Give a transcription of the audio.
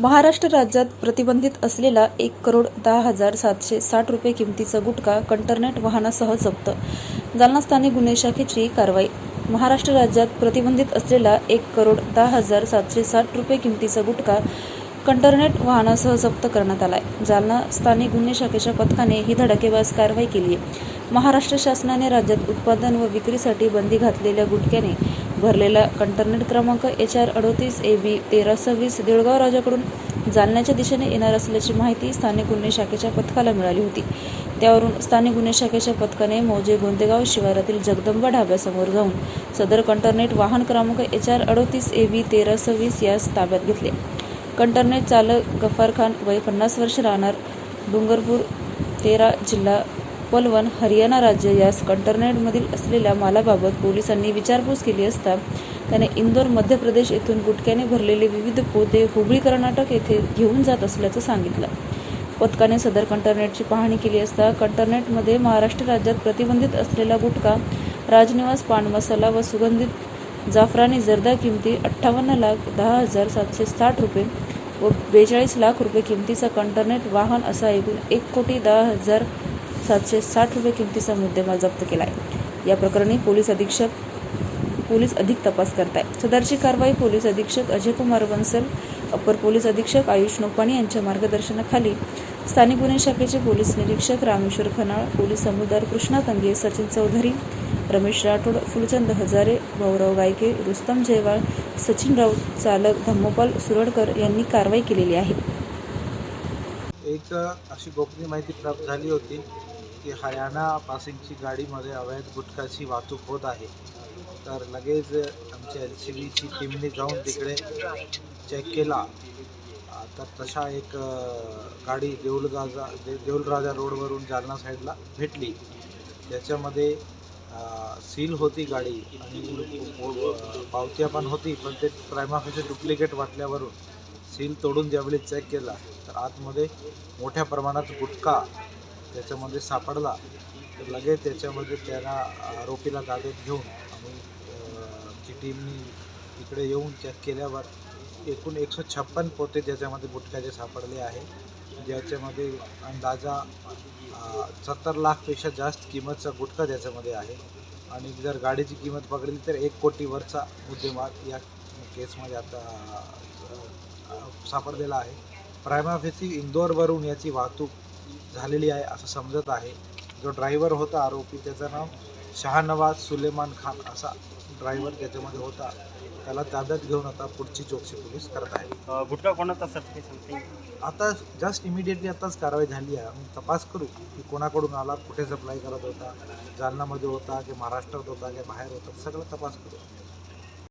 महाराष्ट्र राज्यात प्रतिबंधित असलेला एक करोड दहा हजार सातशे साठ रुपये किमतीचा गुटखा कंटरनेट वाहनासह जप्त. जालना स्थानिक गुन्हे शाखेची कारवाई. महाराष्ट्र राज्यात प्रतिबंधित असलेला एक करोड दहा हजार सातशे साठ रुपये किमतीचा गुटखा कंटरनेट वाहनासह जप्त करण्यात आलाय. जालना स्थानिक गुन्हे शाखेच्या पथकाने ही धडकेबाज कारवाई केली आहे महाराष्ट्र शासनाने राज्यात उत्पादन व विक्रीसाठी बंदी घातलेल्या गुटख्याने भरलेला कंटरनेट क्रमांक एच आर अडोतीस ए बी तेरा सव्वीस देऊळगाव राजाकडून जालन्याच्या दिशेने येणार असल्याची माहिती स्थानिक गुन्हे शाखेच्या पथकाला मिळाली होती. त्यावरून स्थानिक गुन्हे शाखेच्या पथकाने मौजे गोंदेगाव शिवारातील जगदंबा ढाब्यासमोर जाऊन सदर कंटरनेट वाहन क्रमांक एच आर अडोतीस ए बी तेरा सव्वीस यास ताब्यात घेतले. कंटरनेट चालक गफार खान वय पन्नास वर्ष राहणार डुंगरपूर तेरा जिल्हा पलवण हरियाणा राज्य यास कंटरनेटमधील असलेल्या मालाबाबत पोलिसांनी विचारपूस केली असता त्याने इंदोर मध्य प्रदेश येथून गुटख्याने भरलेले विविध पोते हुबळी कर्नाटक येथे घेऊन जात असल्याचं सांगितलं. पथकाने सदर कंटरनेटची पाहणी केली असता कंटरनेटमध्ये महाराष्ट्र राज्यात प्रतिबंधित असलेला गुटखा राजनिवास पान मसाला व सुगंधित जाफरानी जर्दा किमती अठ्ठावन्न लाख दहा हजार सातशे साठ रुपये व बेचाळीस लाख रुपये किमतीचा कंटरनेट वाहन असा एकूण एक कोटी दहा हजार सातशे साठ रुपये किमतीचा मुद्देमाल जप्त केला आहे या प्रकरणी पोलीस अधीक्षक पोलीस अधिक तपास करत आहे सदरची कारवाई पोलीस अधीक्षक अजय कुमार बन्सल अप्पर पोलीस अधीक्षक आयुष नोपाणी यांच्या मार्गदर्शनाखाली. स्थानिक गुन्हे शाखेचे पोलीस निरीक्षक रामेश्वर खनाळ पोलीस समुदार कृष्णा तंगे सचिन चौधरी रमेश राठोड फुलचंद हजारे भाऊराव गायके रुस्तम जयवाळ सचिन राऊत चालक धम्मोपाल सुरडकर यांनी कारवाई केलेली आहे. एक अशी गोपनीय माहिती प्राप्त झाली होती. की हरियाणा पासिंगची गाडीमध्ये अवैध गुटखाची वाहतूक होत आहे. तर लगेच आमच्या एल सी बीची टीमने जाऊन तिकडे चेक केला. तर तशा एक गाडी देऊलगाजा दे देऊलराजा रोडवरून जालना साईडला भेटली. त्याच्यामध्ये सील होती गाडी आणि पावत्या पण होती पण ते प्रायमाफेचे डुप्लिकेट वाटल्यावरून सील तोडून ज्यावेळी चेक केला तर आतमध्ये मोठ्या प्रमाणात गुटखा त्याच्यामध्ये सापडला तर लगेच त्याच्यामध्ये त्याला आरोपीला ताब्यात घेऊन आम्ही आमची टीमनी इकडे येऊन चेक केल्यावर एकूण एकशे छप्पन पोते ज्याच्यामध्ये गुटख्याचे सापडले आहे. ज्याच्यामध्ये अंदाजा सत्तर लाखपेक्षा जास्त किंमतचा गुटखा त्याच्यामध्ये आहे. आणि जर गाडीची किंमत पकडली तर एक कोटीवरचा मुद्देमाल या केसमध्ये आता सापडलेला आहे. प्रायमाफेसी इंदोरवरून याची वाहतूक झालेली आहे असं समजत आहे. जो ड्रायव्हर होता आरोपी त्याचं नाव शहानवाज सुलेमान खान असा ड्रायव्हर त्याच्यामध्ये होता. त्याला ताब्यात घेऊन आता पुढची चौकशी पोलीस करत आहे गुटखा कोणाचा आता जस्ट इमिडिएटली आताच कारवाई झाली आहे. आम्ही तपास करू की कोणाकडून आला कुठे सप्लाय करत होता जालनामध्ये होता की महाराष्ट्रात होता की बाहेर होता सगळं तपास करू.